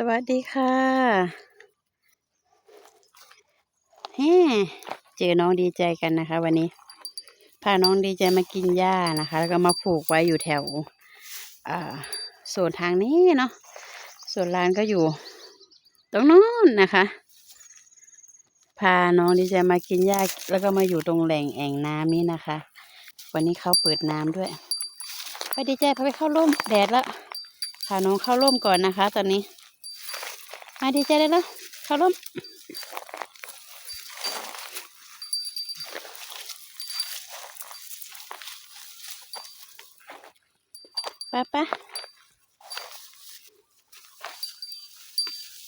สวัสดีค่ะแฮ่เจอน้องดีใจกันนะคะ วันนี้ พาน้องดีใจมากินหญ้านะคะ แล้วก็มาผูกไว้อยู่แถวส่วนทางนี้เนาะส่วนร้านก็อยู่ ตรงนู้นนะคะ พาน้องดีใจมากินหญ้าแล้วก็มาอยู่ตรงแหล่งแอ่งน้ำนี้นะคะ วันนี้เขาเปิดน้ำด้วยไปดีใจพาไปเข้าร่มแดดแล้วพาน้องเข้าร่มก่อนนะคะ ตอนนี้ มาดีใจได้แล้วเข้าร่มปะปะ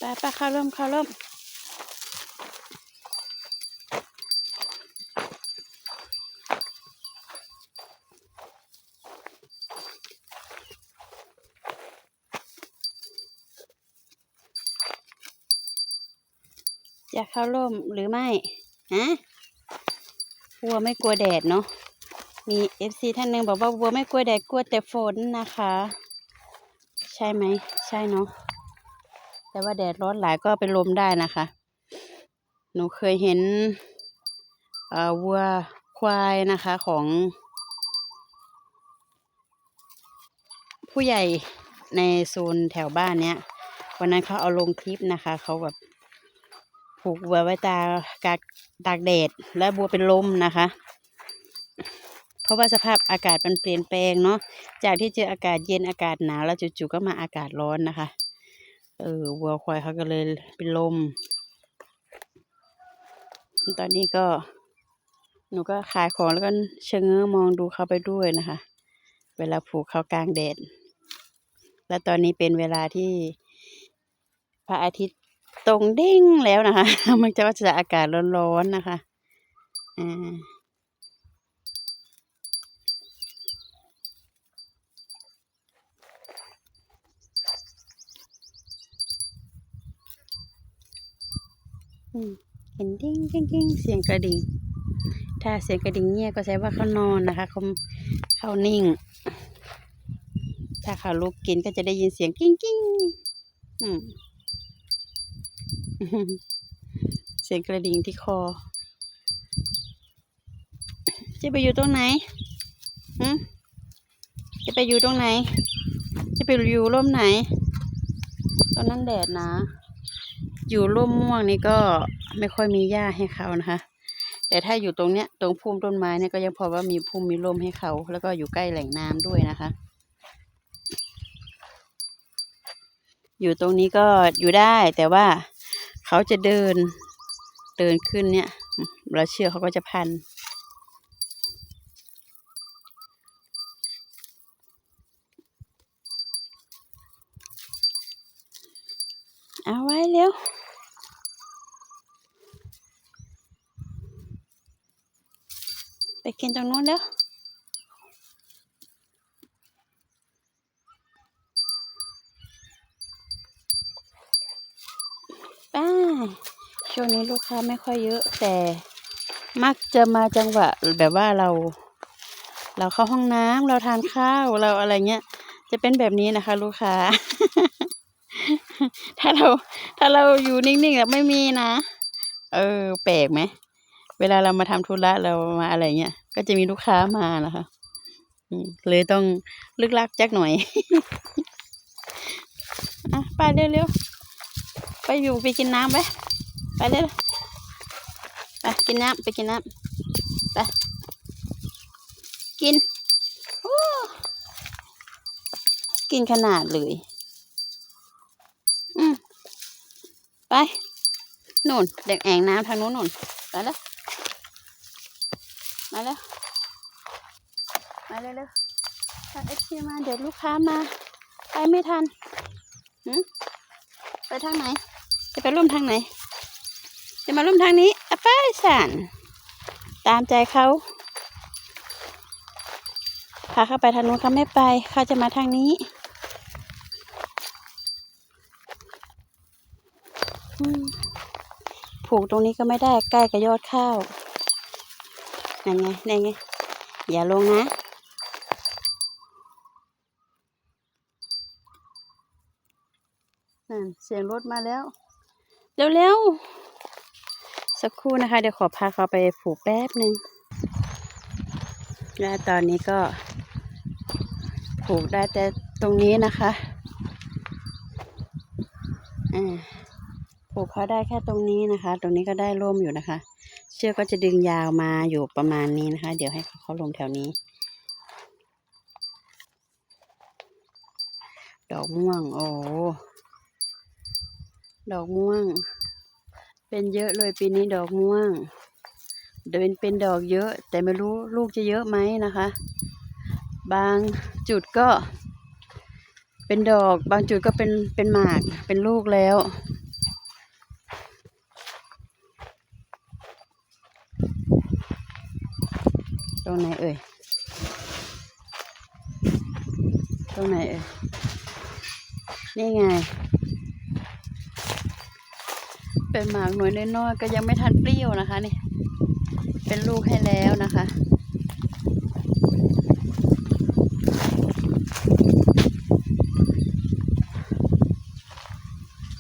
ปะปเข้าร่มเข้าร่ม อยากเข้าร่มหรือไม่ฮะวัวไม่กลัวแดดเนาะมีเอฟซีท่านหนึ่งบอกว่าวัวไม่กลัวแดดกลัวแต่ฝนนะคะ ใช่ไหมใช่เนาะแต่ว่าแดดร้อนหลายก็เป็นลมได้นะคะ หนูเคยเห็นวัวควายนะคะของผู้ใหญ่ในโซนแถวบ้านเนี้ยวันนั้นเขาเอาลงคลิปนะคะ เขาแบบ ผูกวัวไว้ตากากตากแดดและบัวเป็นลมนะคะ เพราะว่าสภาพอากาศมันเปลี่ยนแปลงเนาะจากที่เจออากาศเย็นอากาศหนาวแล้วจู่ๆก็มาอากาศร้อนนะคะ เออวัวควายเขาก็เลยเป็นลม ตอนนี้ก็ หนูก็ขายของแล้วก็เชิงเง้อมองดูเขาไปด้วยนะคะ เวลาผูกเขากลางแดดและตอนนี้เป็นเวลาที่พระอาทิตย์ ตรงเด้งแล้วนะคะ มันจะว่าจะอากาศร้อนๆนะคะอ่าเห็นดิ้งดิ้งดิ้งเสียงกระดิ่ง ถ้าเสียงกระดิ่งเงียบก็แสดงว่าเขานอนนะคะเขาเขานิ่ง ถ้าเขาลุกกินก็จะได้ยินเสียงกิ้งกิ้งอืม เสียงกระดิ่งที่คอ จะไปอยู่ตรงไหนหืมจะไปอยู่ตรงไหน จะไปอยู่ร่มไหน ตอนนั้นแดดนะ อยู่ร่มม่วงนี่ก็ไม่ค่อยมีหญ้าให้เขานะคะ แต่ถ้าอยู่ตรงเนี้ยตรงพุ่มต้นไม้เนี่ยก็ยังพอว่ามีพุ่มมีร่มให้เขา แล้วก็อยู่ใกล้แหล่งน้ำด้วยนะคะ อยู่ตรงนี้ก็อยู่ได้แต่ว่า เขาจะเดินเดินขึ้นเนี่ยเราเชื่อกเขาก็จะพัน เอาไว้เร็วไปกินตรงนู้นแล้ว ป้า ช่วงนี้ลูกค้าไม่ค่อยเยอะ แต่มักจะมาจังหวะแบบว่าเรา เราเข้าห้องน้ำเราทานข้าวเราอะไรเงี้ย จะเป็นแบบนี้นะคะ ลูกค้า ถ้าเรา ถ้าเราอยู่นิ่งๆแบบไม่มีนะ เออ แปลกไหมเวลาเรามาทำธุระเรามาอะไรเงี้ยก็จะมีลูกค้ามานะคะเลยต้องลึกลักจักหน่อย อะ ไปเร็วๆ ไปอยู่ไปกินน้ำไป ไปเร็วไปกินน้ำไปกินน้ำไปกินโอ้กินขนาดเลยอืมไปนู่นเด็กแอ่งน้ำทางนู้นนู่นไปแล้วมาแล้วมาเร็วๆถ้าเอฟซีมาเดี๋ยวลูกค้ามา ไปไม่ทันไปทางไหน จะไปร่วมทางไหน จะมาร่วมทางนี้อะไปสันตามใจเขาพาเข้าไปทางนู้นเขาไม่ไปเขาจะมาทางนี้ผูกตรงนี้ก็ไม่ได้ใกล้กับยอดข้าวนั่นไงนั่นไงอย่าลงนะนั่นเสียงรถมาแล้ว เร็วๆ สักครู่นะคะ เดี๋ยวขอพาเขาไปผูกแป๊บหนึ่งและตอนนี้ก็ ผูกได้แต่ตรงนี้นะคะอ่าผูกเขาได้แค่ตรงนี้นะคะ ตรงนี้ก็ได้ร่มอยู่นะคะ เชือกก็จะดึงยาวมาอยู่ประมาณนี้นะคะ เดี๋ยวให้เขาเขาลงแถวนี้ ดอกม่วง โอ้ ดอกม่วง เป็นเยอะเลยปีนี้ดอกม่วงเดินเป็นดอกเยอะ แต่ไม่รู้ลูกจะเยอะไหมนะคะ บางจุดก็ เป็นดอกบางจุดก็เป็นเป็นหมากเป็นลูกแล้ว ตรงไหนเอ่ยตรงไหนเอ่ยนี่ไง เป็นหมากหน่วยน้อยๆก็ยังไม่ทันเปรี้ยวนะคะนี่ เป็นลูกให้แล้วนะคะ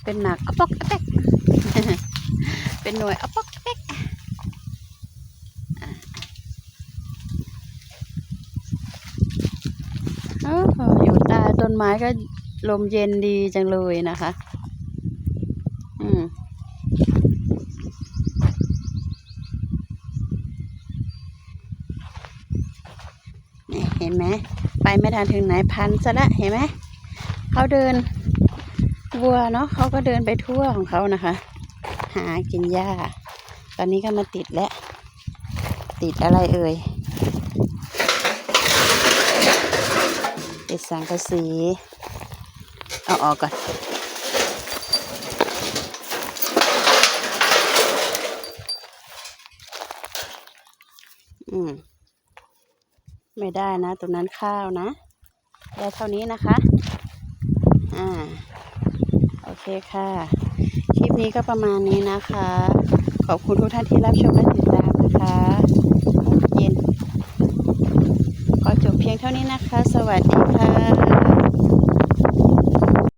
เป็นหมากอปอกอะแปกเป็นหน่วยอปอกอะแปกอะโอ้โหอยู่ใต้ต้นไม้ก็ลมเย็นดีจังเลยนะคะ อืม นี่เห็นไหมไปไม่ทันถึงไหนพันซะละเห็นไหมเขาเดินวัวเนาะเขาก็เดินไปทั่วของเขานะคะ หากินหญ้า ตอนนี้ก็มาติดแล้ว ติดอะไรเอ่ย ติดสังกะสี เอาออกก่อน อืม ไม่ได้นะตรงนั้นข้าวนะ ได้เท่านี้นะคะ อ่า โอเคค่ะ คลิปนี้ก็ประมาณนี้นะคะ ขอบคุณทุกท่านที่รับชมและติดตามนะคะเย็นขอจบเพียงเท่านี้นะคะ สวัสดีค่ะ